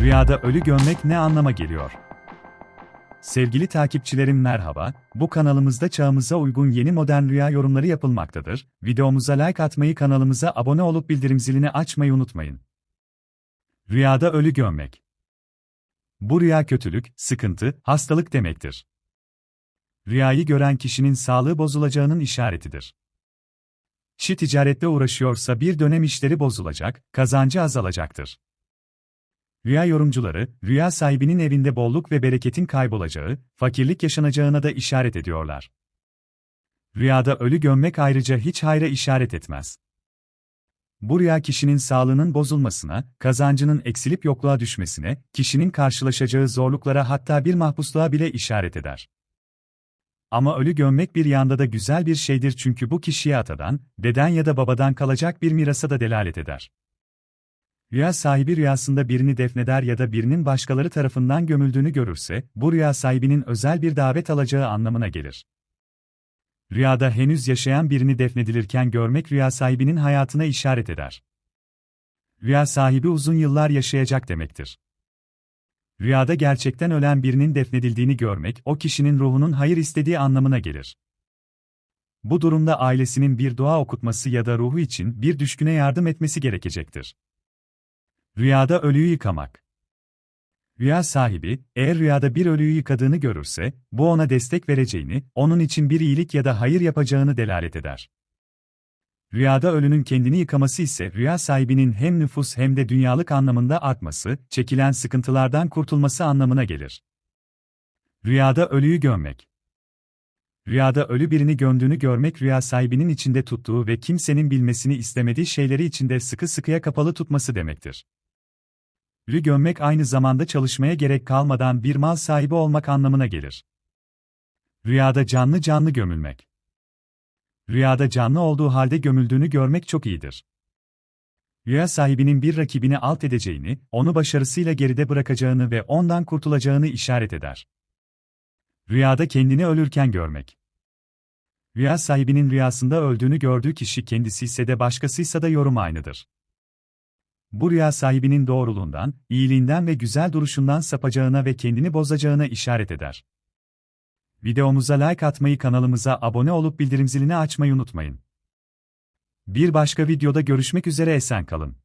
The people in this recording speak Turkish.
Rüyada ölü görmek ne anlama geliyor? Sevgili takipçilerim merhaba, bu kanalımızda çağımıza uygun yeni modern rüya yorumları yapılmaktadır. Videomuza like atmayı kanalımıza abone olup bildirim zilini açmayı unutmayın. Rüyada ölü görmek. Bu rüya kötülük, sıkıntı, hastalık demektir. Rüyayı gören kişinin sağlığı bozulacağının işaretidir. Kişi ticarette uğraşıyorsa bir dönem işleri bozulacak, kazancı azalacaktır. Rüya yorumcuları, rüya sahibinin evinde bolluk ve bereketin kaybolacağı, fakirlik yaşanacağına da işaret ediyorlar. Rüyada ölü gömmek ayrıca hiç hayra işaret etmez. Bu rüya kişinin sağlığının bozulmasına, kazancının eksilip yokluğa düşmesine, kişinin karşılaşacağı zorluklara hatta bir mahpusluğa bile işaret eder. Ama ölü gömmek bir yanda da güzel bir şeydir çünkü bu kişiye atadan, deden ya da babadan kalacak bir mirasa da delalet eder. Rüya sahibi rüyasında birini defneder ya da birinin başkaları tarafından gömüldüğünü görürse, bu rüya sahibinin özel bir davet alacağı anlamına gelir. Rüyada henüz yaşayan birini defnedilirken görmek rüya sahibinin hayatına işaret eder. Rüya sahibi uzun yıllar yaşayacak demektir. Rüyada gerçekten ölen birinin defnedildiğini görmek, o kişinin ruhunun hayır istediği anlamına gelir. Bu durumda ailesinin bir dua okutması ya da ruhu için bir düşküne yardım etmesi gerekecektir. Rüyada ölüyü yıkamak. Rüya sahibi, eğer rüyada bir ölüyü yıkadığını görürse, bu ona destek vereceğini, onun için bir iyilik ya da hayır yapacağını delalet eder. Rüyada ölünün kendini yıkaması ise rüya sahibinin hem nüfus hem de dünyalık anlamında artması, çekilen sıkıntılardan kurtulması anlamına gelir. Rüyada ölüyü gömmek. Rüyada ölü birini gömdüğünü görmek rüya sahibinin içinde tuttuğu ve kimsenin bilmesini istemediği şeyleri içinde sıkı sıkıya kapalı tutması demektir. Rü gömmek aynı zamanda çalışmaya gerek kalmadan bir mal sahibi olmak anlamına gelir. Rüyada canlı canlı gömülmek. Rüyada canlı olduğu halde gömüldüğünü görmek çok iyidir. Rüya sahibinin bir rakibini alt edeceğini, onu başarısıyla geride bırakacağını ve ondan kurtulacağını işaret eder. Rüyada kendini ölürken görmek. Rüya sahibinin rüyasında öldüğünü gördüğü kişi kendisi ise de başkasıysa da yorum aynıdır. Bu rüya sahibinin doğruluğundan, iyiliğinden ve güzel duruşundan sapacağına ve kendini bozacağına işaret eder. Videomuza like atmayı kanalımıza abone olup bildirim zilini açmayı unutmayın. Bir başka videoda görüşmek üzere esen kalın.